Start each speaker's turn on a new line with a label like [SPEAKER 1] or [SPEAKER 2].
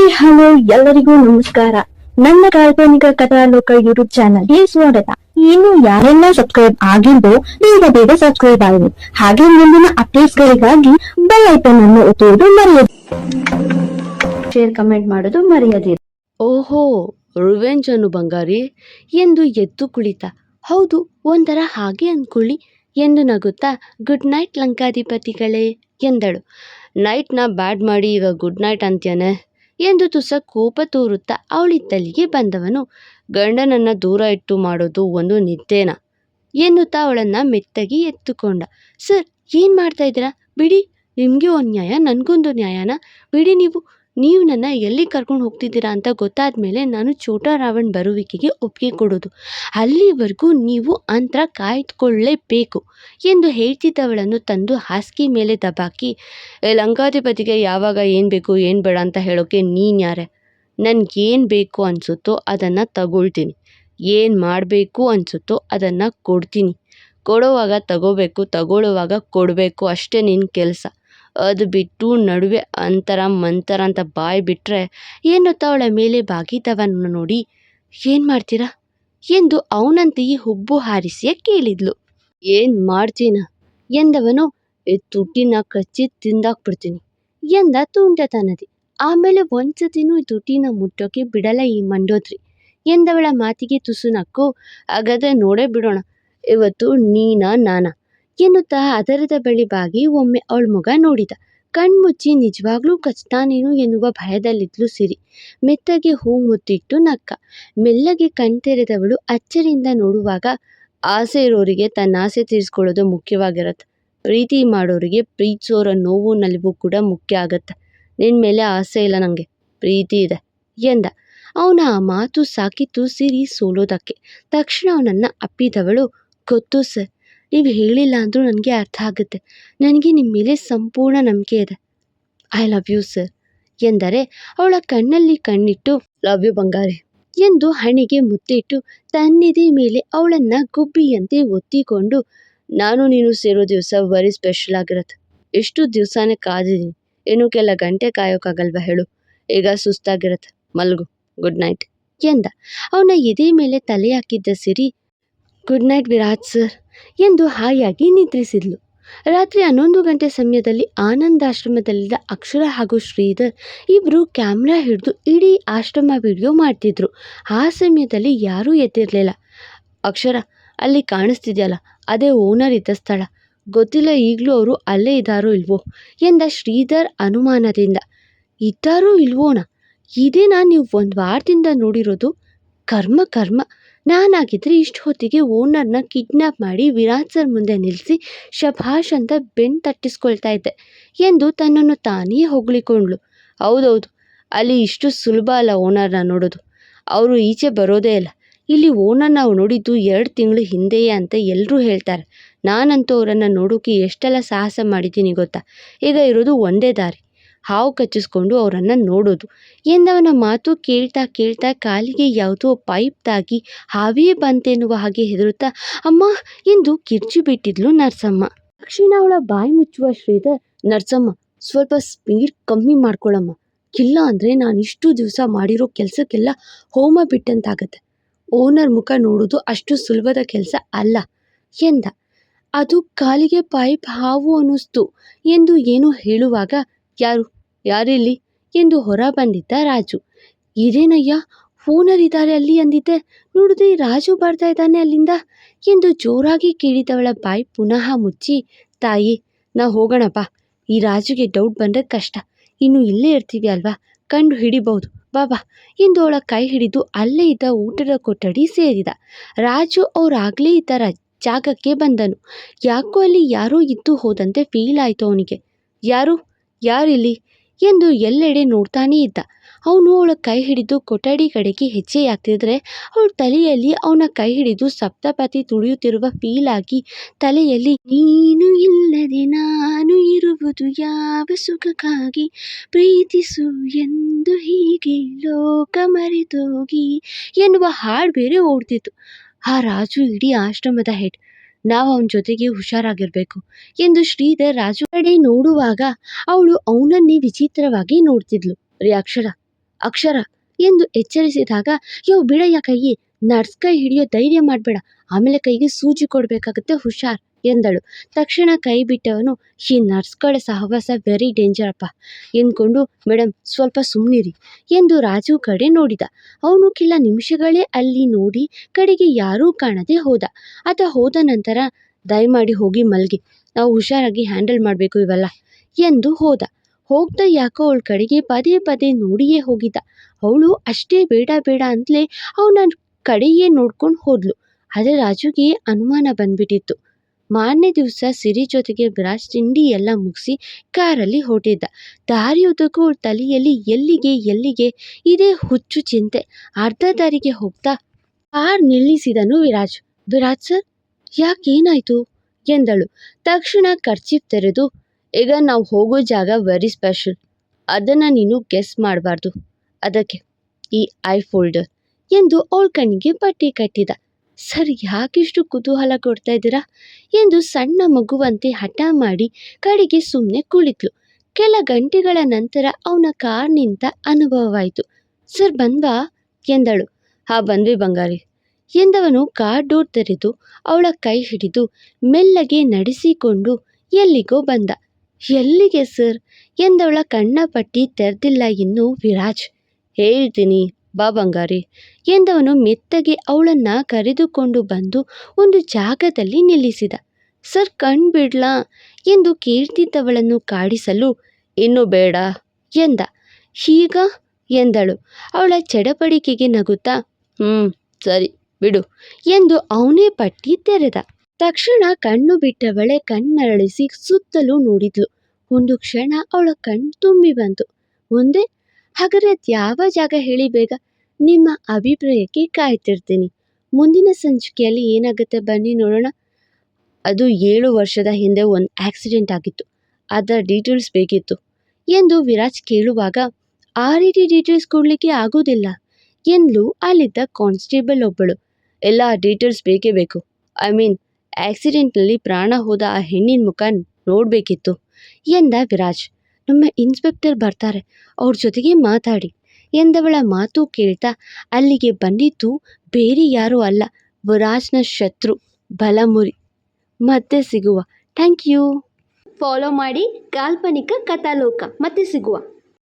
[SPEAKER 1] Hi, hello, ಎಲ್ಲರಿಗೂ ನಮಸ್ಕಾರ. ನನ್ನ ಕಾಲ್ಪನಿಕ ಕಥಾಲೋಕ ಯೂಟ್ಯೂಬ್ ಚಾನಲ್ಗೆ ಸ್ವಾಗತ. ಇನ್ನು ಯಾರೆಲ್ಲ ಸಬ್ಸ್ಕ್ರೈಬ್ ಆಗಿದ್ದು ಬೇಗ ಬೇಗ ಸಬ್ಸ್ಕ್ರೈಬ್ ಆಗಿ ಹಾಗೆ ಮುಂದಿನ ಅಪ್ಡೇಟ್ಸ್ ಗಳಿಗಾಗಿ ಬೆಲ್ ಐಕನ್ ಅನ್ನು ಒತ್ತುವುದು ಮರೆಯದು ಶೇರ್ ಕಮೆಂಟ್ ಮಾಡೋದು ಮರೆಯದಿರಿ.
[SPEAKER 2] ಓಹೋ ರಿವೆಂಜ್ ಅನ್ನು ಬಂಗಾರಿ, ಎಂದು ಎದ್ದು ಕುಳಿತ. ಹೌದು, ಒಂದರ ಹಾಗೆ ಅಂದ್ಕೊಳ್ಳಿ, ಎಂದು ನಗುತ್ತಾ ಗುಡ್ ನೈಟ್ ಲಂಕಾಧಿಪತಿಗಳೇ, ಎಂದಳು. ನೈಟ್ನ ಬ್ಯಾಡ್ ಮಾಡಿ ಈಗ ಗುಡ್ ನೈಟ್ ಅಂತ್ಯಾನೆ? ಎಂದು ತುಸ ಕೋಪ ತೋರುತ್ತಾ ಅವಳಿದ್ದಲ್ಲಿಗೆ ಬಂದವನು, ಗಂಡನನ್ನ ದೂರ ಇಟ್ಟು ಮಾಡೋದು ಒಂದು ನಿದ್ದೆನಾ? ಎನ್ನುತ್ತಾ ಅವಳನ್ನ ಮೆತ್ತಗೆ ಎತ್ತುಕೊಂಡ. ಸರ್, ಏನು ಮಾಡ್ತಾ ಇದ್ದೀರಾ? ಬಿಡಿ, ನಿಮಗೆ ಒಂದು ನ್ಯಾಯ ನನಗೊಂದು ನ್ಯಾಯನ? ಬಿಡಿ ನೀವು ನೀವು ನನ್ನ ಎಲ್ಲಿ ಕರ್ಕೊಂಡು ಹೋಗ್ತಿದ್ದೀರಾ ಅಂತ ಗೊತ್ತಾದ ಮೇಲೆ ನಾನು ಚೋಟಾ ರಾವಣ್ ಬರುವಿಕೆಗೆ ಒಪ್ಪಿಗೆ ಕೊಡೋದು. ಅಲ್ಲಿವರೆಗೂ ನೀವು ಅಂತರ ಕಾಯ್ದುಕೊಳ್ಳಲೇಬೇಕು ಎಂದು ಹೇಳ್ತಿದ್ದವಳನ್ನು ತಂದು ಹಾಸಿಗೆ ಮೇಲೆ ದಬಾಕಿ "ಏ, ಲಂಕಾಧಿಪತಿಗೆ ಯಾವಾಗ ಏನು ಬೇಕು ಏನು ಬೇಡ ಅಂತ ಹೇಳೋಕ್ಕೆ ನೀನು ಯಾರೇ? ನನಗೇನು ಬೇಕು ಅನಿಸುತ್ತೋ ಅದನ್ನು ತಗೊಳ್ತೀನಿ. ಏನು ಮಾಡಬೇಕು ಅನಿಸುತ್ತೋ ಅದನ್ನು ಕೊಡ್ತೀನಿ. ಕೊಡೋವಾಗ ತಗೋಬೇಕು ತಗೊಳ್ಳುವಾಗ ಕೊಡಬೇಕು ಅಷ್ಟೇ ನಿನ್ನ ಕೆಲಸ. ಅದು ಬಿಟ್ಟು ನಡುವೆ ಅಂತರ ಮಂತರ ಅಂತ ಬಾಯಿ ಬಿಟ್ಟರೆ ಏನು ಅವಳ ಮೇಲೆ ಬಾಗಿದವನ್ನು ನೋಡಿ, ಏನು ಮಾಡ್ತೀರಾ? ಎಂದು ಅವನಂತೆಯೇ ಹುಬ್ಬು ಹಾರಿಸಿಯೇ ಕೇಳಿದ್ಲು. ಏನು ಮಾಡ್ತೀನ? ಎಂದವನು "ಈ ತುಟಿನ ಕಚ್ಚಿ ತಿಂದಾಕ್ಬಿಡ್ತೀನಿ ಎಂದ ತುಂಟತನದಿ ಆಮೇಲೆ ಒಂದ್ಸತಿನೂ ಈ ತುಟಿನ ಮುಟ್ಟೋಕೆ ಬಿಡಲ್ಲ ಈ ಮಂಡೋದ್ರಿ ಎಂದವಳ ಮಾತಿಗೆ ತುಸು ನಕ್ಕು, ಹಾಗಾದ್ರೆ ನೋಡೇ ಬಿಡೋಣ, ಇವತ್ತು ನೀನಾ ನಾನಾ? ಎನ್ನುತ್ತಾ ಅದರದ ಬಳಿ ಬಾಗಿ ಒಮ್ಮೆ ಅವಳ ಮುಗ ನೋಡಿದ. ಕಣ್ಮುಚ್ಚಿ, ನಿಜವಾಗ್ಲೂ ಕಚ್ತಾನೇನು ಎನ್ನುವ ಭಯದಲ್ಲಿದ್ಲು ಸಿರಿ. ಮೆತ್ತಗೆ ಹೂ ಮುತ್ತಿಟ್ಟು ನಕ್ಕ. ಮೆಲ್ಲಗೆ ಕಣ್ತೆರೆದವಳು ಅಚ್ಚರಿಯಿಂದ ನೋಡುವಾಗ ಆಸೆ ಇರೋರಿಗೆ ತನ್ನ ಆಸೆ ತೀರಿಸ್ಕೊಳ್ಳೋದು ಮುಖ್ಯವಾಗಿರತ್ತೆ. ಪ್ರೀತಿ ಮಾಡೋರಿಗೆ ಪ್ರೀತಿಸೋರ ನೋವು ನಲಿವು ಕೂಡ ಮುಖ್ಯ ಆಗತ್ತೆ. ನಿನ್ನ ಮೇಲೆ ಆಸೆ ಇಲ್ಲ ನನಗೆ ಪ್ರೀತಿ ಇದೆ ಎಂದ. ಅವನ ಆ ಮಾತು ಸಾಕಿತ್ತು ಸಿರಿ ಸೋಲೋದಕ್ಕೆ. ತಕ್ಷಣ ಅವನನ್ನು ಅಪ್ಪಿದವಳು, ಗೊತ್ತು ಸರ್ ನೀವು ಹೇಳಿಲ್ಲ ಅಂದರೂ ನನಗೆ ಅರ್ಥ ಆಗುತ್ತೆ. ನನಗೆ ನಿಮ್ಮ ಮೇಲೆ ಸಂಪೂರ್ಣ ನಂಬಿಕೆ ಇದೆ. ಐ ಲವ್ ಯು ಸರ್ ಎಂದರೆ ಅವಳ ಕಣ್ಣಲ್ಲಿ ಕಣ್ಣಿಟ್ಟು ಲವ್ ಯು ಬಂಗಾರಿ ಎಂದು ಹಣೆಗೆ ಮುತ್ತಿಟ್ಟು ತನ್ನಿದೆ ಮೇಲೆ ಅವಳನ್ನು ಗುಬ್ಬಿಯಂತೆ ಒತ್ತಿಕೊಂಡು, ನಾನು ನೀನು ಸೇರೋ ದಿವಸ ವೆರಿ ಸ್ಪೆಷಲ್ ಆಗಿರತ್ತೆ. ಎಷ್ಟು ದಿವಸನೇ ಕಾದಿದ್ದೀನಿ. ಏನೂ ಕೆಲ ಗಂಟೆ ಕಾಯೋಕ್ಕಾಗಲ್ವ ಹೇಳು. ಈಗ ಸುಸ್ತಾಗಿರತ್ತೆ. ಮಲ್ಗು. ಗುಡ್ ನೈಟ್ ಎಂದ. ಅವನ ಎದೆ ಮೇಲೆ ತಲೆ ಹಾಕಿದ್ದ Siri good night Viraj sir ಎಂದು ಹಾಯಾಗಿ ನಿದ್ರಿಸಿದ್ಲು. ರಾತ್ರಿ ಹನ್ನೊಂದು ಗಂಟೆ ಸಮಯದಲ್ಲಿ ಆನಂದಾಶ್ರಮದಲ್ಲಿದ್ದ ಅಕ್ಷರ ಹಾಗೂ ಶ್ರೀಧರ್ ಇಬ್ಬರು ಕ್ಯಾಮ್ರಾ ಹಿಡಿದು ಇಡೀ ಆಶ್ರಮ ವಿಡಿಯೋ ಮಾಡ್ತಿದ್ರು. ಆ ಸಮಯದಲ್ಲಿ ಯಾರೂ ಎದ್ದಿರಲಿಲ್ಲ. ಅಕ್ಷರ, ಅಲ್ಲಿ ಕಾಣಿಸ್ತಿದೆಯಲ್ಲ? ಅದೇ ಓನರ್ ಇದ್ದ ಸ್ಥಳ. ಗೊತ್ತಿಲ್ಲ, ಈಗಲೂ ಅವರು ಅಲ್ಲೇ ಇದ್ದಾರೋ ಇಲ್ವೋ? ಎಂದ ಶ್ರೀಧರ್ ಅನುಮಾನದಿಂದ. ಇದ್ದಾರೋ ಇಲ್ವೋಣ ಇದೇನಾ ನೀವು ಒಂದು ವಾರದಿಂದ ನೋಡಿರೋದು? ಕರ್ಮ ಕರ್ಮ. ನಾನಾಗಿದ್ದರೆ ಇಷ್ಟು ಹೊತ್ತಿಗೆ ಓನರ್ನ ಕಿಡ್ನ್ಯಾಪ್ ಮಾಡಿ ವಿರಾಟ್ ಸರ್ ಮುಂದೆ ನಿಲ್ಲಿಸಿ ಶಭಾಷ್ ಅಂತ ಬೆನ್ ತಟ್ಟಿಸ್ಕೊಳ್ತಾ ಇದ್ದೆ ಎಂದು ತನ್ನನ್ನು ತಾನೇ ಹೊಗಳಿಕೊಂಡ್ಳು. ಹೌದೌದು, ಅಲ್ಲಿ ಇಷ್ಟು ಸುಲಭ ಅಲ್ಲ ಓನರ್ನ ನೋಡೋದು. ಅವರು ಈಚೆ ಬರೋದೇ ಇಲ್ಲ. ಇಲ್ಲಿ ಓನರ್ ನಾವು ನೋಡಿದ್ದು ಎರಡು ತಿಂಗಳು ಹಿಂದೆಯೇ ಅಂತ ಎಲ್ಲರೂ ಹೇಳ್ತಾರೆ. ನಾನಂತೂ ಅವರನ್ನು ನೋಡೋಕೆ ಎಷ್ಟೆಲ್ಲ ಸಾಹಸ ಮಾಡಿದ್ದೀನಿ ಗೊತ್ತಾ? ಈಗ ಇರೋದು ಒಂದೇ ದಾರಿ. ಹಾವು ಕಚ್ಚಿಸ್ಕೊಂಡು ಅವರನ್ನು ನೋಡೋದು. ಎಂದವನ ಮಾತು ಕೇಳ್ತಾ ಕೇಳ್ತಾ ಕಾಲಿಗೆ ಯಾವುದೋ ಪೈಪ್ ತಾಗಿ ಹಾವೇ ಬಂತೆನ್ನುವ ಹಾಗೆ ಹೆದರುತ್ತಾ, ಅಮ್ಮ, ಎಂದು ಕಿರ್ಚಿ ಬಿಟ್ಟಿದ್ಲು ನರ್ಸಮ್ಮ. ತಕ್ಷಣ ಅವಳ ಬಾಯಿ ಮುಚ್ಚುವ ಶ್ರೀಧರ್ ನರ್ಸಮ್ಮ, ಸ್ವಲ್ಪ ಸ್ಪೀಡ್ ಕಮ್ಮಿ ಮಾಡ್ಕೊಳ್ಳಮ್ಮ ಇಲ್ಲ ಅಂದರೆ ನಾನು ಇಷ್ಟು ದಿವಸ ಮಾಡಿರೋ ಕೆಲಸಕ್ಕೆಲ್ಲ ಹೋಮ ಬಿಟ್ಟಂತಾಗತ್ತೆ. ಓನರ್ ಮುಖ ನೋಡೋದು ಅಷ್ಟು ಸುಲಭದ ಕೆಲಸ ಅಲ್ಲ, ಎಂದ. ಅದು ಕಾಲಿಗೆ ಪೈಪ್ ಹಾವು ಅನ್ನಿಸ್ತು, ಎಂದು ಏನು ಹೇಳುವಾಗ ಯಾರು? ಯಾರಿಲ್ಲಿ? ಎಂದು ಹೊರ ಬಂದಿದ್ದ ರಾಜು. ಇದೇನಯ್ಯ? ಓನರ್ ಇದ್ದಾರೆ ಅಲ್ಲಿ ಅಂದಿದ್ದೆ. ನೋಡಿದ್ರೆ ರಾಜು ಬರ್ತಾ ಇದ್ದಾನೆ ಅಲ್ಲಿಂದ ಎಂದು ಜೋರಾಗಿ ಕೇಳಿದವಳ ಬಾಯಿ ಪುನಃ ಮುಚ್ಚಿ, ತಾಯಿ, ನಾ ಹೋಗೋಣಪ್ಪ ಈ ರಾಜುಗೆ ಡೌಟ್ ಬಂದರೆ ಕಷ್ಟ. ಇನ್ನು ಇಲ್ಲೇ ಇರ್ತೀವಿ ಅಲ್ವಾ? ಕಂಡು ಹಿಡಿಬಹುದು. ಬಾಬಾ ಎಂದು ಅವಳ ಕೈ ಹಿಡಿದು ಅಲ್ಲೇ ಇದ್ದ ಊಟದ ಕೊಠಡಿ ಸೇರಿದ. ರಾಜು ಅವರಾಗಲೇ ಇದ್ದ ಜಾಗಕ್ಕೆ ಬಂದನು. ಯಾಕೋ ಅಲ್ಲಿ ಯಾರೋ ಇದ್ದು ಹೋದಂತೆ ಫೀಲ್ ಆಯಿತು ಅವನಿಗೆ. ಯಾರು? ಯಾರಿಲ್ಲಿ? ಎಂದು ಎಲ್ಲೆಡೆ ನೋಡ್ತಾನೇ ಇದ್ದ. ಅವನು ಅವಳ ಕೈ ಹಿಡಿದು ಕೊಠಡಿ ಕಡೆಗೆ ಹೆಜ್ಜೆ ಹಾಕ್ತಿದ್ರೆ ಅವಳ ತಲೆಯಲ್ಲಿ ಅವನ ಕೈ ಹಿಡಿದು ಸಪ್ತಪತಿ ತುಳಿಯುತ್ತಿರುವ ಫೀಲ್ ಆಗಿ ತಲೆಯಲ್ಲಿ, ನೀನು ಇಲ್ಲದೆ ನಾನು ಇರುವುದು ಯಾವ ಸುಖಕ್ಕಾಗಿ? ಪ್ರೀತಿಸು ಎಂದು ಹೀಗೆ ಲೋಕ ಮರೆತೋಗಿ ಎನ್ನುವ ಹಾಡು ಬೇರೆ ಓಡ್ತಿತ್ತು. ಆ ರಾಜು ಇಡೀ ಆಶ್ರಮದ ಹೆಡ್. ನಾವು ಅವನ ಜೊತೆಗೆ ಹುಷಾರಾಗಿರಬೇಕು. ಎಂದು ಶ್ರೀಧರ್ ರಾಜು ಕಡೆ ನೋಡುವಾಗ ಅವಳು ಅವನನ್ನೇ ವಿಚಿತ್ರವಾಗಿ ನೋಡ್ತಿದ್ಲು. ರೀ ಅಕ್ಷರ ಅಕ್ಷರ ಎಂದು ಎಚ್ಚರಿಸಿದಾಗ, ಯೋ, ಬಿಡಯ್ಯ ಕೈಯಿ ನರ್ಸ್ ಕೈ ಹಿಡಿಯೋ ಧೈರ್ಯ ಮಾಡಬೇಡ. ಆಮೇಲೆ ಕೈಗೆ ಸೂಜಿ ಕೊಡಬೇಕಾಗತ್ತೆ, ಹುಷಾರ್. ಎಂದಳು. ತಕ್ಷಣ ಕೈ ಬಿಟ್ಟವನು, ಈ ನರ್ಸ್ಗಳ ಸಹವಾಸ ವೆರಿ ಡೇಂಜರ್ ಅಪ್ಪ. ಎಂದ್ಕೊಂಡು ಮೇಡಮ್ ಸ್ವಲ್ಪ ಸುಮ್ಮನಿರಿ ಎಂದು ರಾಜು ಕಡೆ ನೋಡಿದ. ಅವನು ಕೆಲ ನಿಮಿಷಗಳೇ ಅಲ್ಲಿ ನೋಡಿ ಕಡೆಗೆ ಯಾರೂ ಕಾಣದೆ ಹೋದ. ಆತ ಹೋದ ನಂತರ, ದಯಮಾಡಿ ಹೋಗಿ ಮಲ್ಗೆ. ನಾವು ಹುಷಾರಾಗಿ ಹ್ಯಾಂಡಲ್ ಮಾಡಬೇಕು ಇವೆಲ್ಲ ಎಂದು ಹೋದ. ಹೋಗ್ದ ಯಾಕೋ ಅವಳ ಕಡೆಗೆ ಪದೇ ಪದೇ ನೋಡಿಯೇ ಹೋಗಿದ್ದ. ಅವಳು ಅಷ್ಟೇ ಬೇಡ ಬೇಡ ಅಂತಲೇ ಅವನ ಕಡೆಯೇ ನೋಡ್ಕೊಂಡು ಹೋದ್ಲು. ಆದರೆ ರಾಜುಗೆ ಅನುಮಾನ ಬಂದ್ಬಿಟ್ಟಿತ್ತು. ಮಾರನೇ ದಿವಸ ಸಿರಿ ಜೊತೆಗೆ ವಿರಾಜ್ ತಿಂಡಿ ಎಲ್ಲ ಮುಗಿಸಿ ಕಾರಲ್ಲಿ ಹೊರಟಿದ್ದ ದಾರಿಯುದ್ದಕ್ಕೂ ತಲೆಯಲ್ಲಿ ಎಲ್ಲಿಗೆ ಎಲ್ಲಿಗೆ ಇದೇ ಹುಚ್ಚು ಚಿಂತೆ. ಅರ್ಧ ದಾರಿಗೆ ಹೋಗ್ತಾ ಕಾರ್ ನಿಲ್ಲಿಸಿದನು ವಿರಾಜ್. ವಿರಾಜ್ ಸರ್, ಯಾಕೇನಾಯ್ತು? ಎಂದಳು. ತಕ್ಷಣ ಕರ್ಚಿಪ್ ತೆರೆದು, ಈಗ ನಾವು ಹೋಗೋ ಜಾಗ ವೆರಿ ಸ್ಪೆಷಲ್ ಅದನ್ನು ನೀನು ಗೆಸ್ ಮಾಡಬಾರ್ದು. ಅದಕ್ಕೆ ಈ ಐ ಫೋಲ್ಡರ್ ಎಂದು ಅವಳ ಕಣ್ಣಿಗೆ ಪಟ್ಟಿ ಕಟ್ಟಿದ. ಸರ್, ಯಾಕಿಷ್ಟು ಕುತೂಹಲ ಕೊಡ್ತಾ ಇದ್ದೀರಾ? ಎಂದು ಸಣ್ಣ ಮಗುವಂತೆ ಹಠ ಮಾಡಿ ಕಡೆಗೆ ಸುಮ್ಮನೆ ಕುಳಿತಳು ಕೆಲ ಗಂಟೆಗಳ ನಂತರ ಅವನ ಕಾರ್ ನಿಂತ ಅನುಭವವಾಯಿತು. ಸರ್, ಬಂದ್ವಾ? ಎಂದಳು. ಹಾ, ಬಂದ್ವಿ ಬಂಗಾರಿ. ಎಂದವನು ಕಾರ್ ಡೋರ್ ತೆರೆದು ಅವಳ ಕೈ ಹಿಡಿದು ಮೆಲ್ಲಗೆ ನಡೆಸಿಕೊಂಡು ಎಲ್ಲಿಗೋ ಬಂದ. ಎಲ್ಲಿಗೆ ಸರ್? ಎಂದವಳ ಕಣ್ಣ ಪಟ್ಟಿ ತೆರೆದಿಲ್ಲ ಇನ್ನು ವಿರಾಜ್. ಹೇಳ್ತೀನಿ ಬಾ ಬಂಗಾರಿ. ಎಂದವನು ಮೆತ್ತಗೆ ಅವಳನ್ನ ಕರೆದುಕೊಂಡು ಬಂದು ಒಂದು ಜಾಗದಲ್ಲಿ ನಿಲ್ಲಿಸಿದ. ಸರ್ ಕಣ್ಬಿಡ್ಲಾ ಎಂದು ಕೇಳ್ತಿದ್ದವಳನ್ನು ಕಾಡಿಸಲು, ಇನ್ನು ಬೇಡ ಎಂದ. ಹೀಗ ಎಂದಳು. ಅವಳ ಚಡಪಡಿಕೆಗೆ ನಗುತ್ತಾ ಹ್ಞೂ ಸರಿ, ಬಿಡು ಎಂದು ಅವನೇ ಪಟ್ಟಿ ತೆರೆದ. ತಕ್ಷಣ ಕಣ್ಣು ಬಿಟ್ಟವಳೆ ಕಣ್ಣರಳಿಸಿ ಸುತ್ತಲೂ ನೋಡಿದ್ಲು. ಒಂದು ಕ್ಷಣ ಅವಳ ಕಣ್ ತುಂಬಿ ಬಂತು. ಮುಂದೆ ಹಾಗಾದ್ರೆ ಯಾವ ಜಾಗ ಹೇಳಿ ಬೇಗ? ನಿಮ್ಮ ಅಭಿಪ್ರಾಯಕ್ಕೆ ಕಾಯ್ತಿರ್ತೀನಿ. ಮುಂದಿನ ಸಂಚಿಕೆಯಲ್ಲಿ ಏನಾಗುತ್ತೆ ಬನ್ನಿ ನೋಡೋಣ. ಅದು ಏಳು ವರ್ಷದ ಹಿಂದೆ ಒಂದು ಆಕ್ಸಿಡೆಂಟ್ ಆಗಿತ್ತು. ಅದರ ಡೀಟೇಲ್ಸ್ ಬೇಕಿತ್ತು. ಎಂದು ವಿರಾಜ್ ಕೇಳುವಾಗ ಆ ರೀತಿ ಡೀಟೇಲ್ಸ್ ಕೊಡಲಿಕ್ಕೆ ಆಗೋದಿಲ್ಲ. ಎಂದು ಅಲ್ಲಿದ್ದ ಕಾನ್ಸ್ಟೇಬಲ್ ಒಬ್ಬಳು. ಎಲ್ಲ ಡೀಟೇಲ್ಸ್ ಬೇಕೇ ಬೇಕು. ಐ ಮೀನ್, ಆಕ್ಸಿಡೆಂಟ್ನಲ್ಲಿ ಪ್ರಾಣ ಹೋದ ಆ ಹೆಣ್ಣಿನ ಮುಖ ನೋಡಬೇಕಿತ್ತು, ಎಂದ ವಿರಾಜ್. ನಮ್ಮ ಇನ್ಸ್ಪೆಕ್ಟರ್ ಬರ್ತಾರೆ, ಅವ್ರ ಜೊತೆಗೆ ಮಾತಾಡಿ. ಎಂದವಳ ಮಾತು ಕೇಳ್ತಾ ಅಲ್ಲಿಗೆ ಬಂದಿದ್ದು ಬೇರೆ ಯಾರೂ ಅಲ್ಲ, ವರಾಜ್ನ ಶತ್ರು, ಬಲಮುರಿ. ಮತ್ತೆ ಸಿಗುವ. Thank you. ಫಾಲೋ ಮಾಡಿ ಕಾಲ್ಪನಿಕ ಕಥಾಲೋಕ. ಮತ್ತೆ ಸಿಗುವ.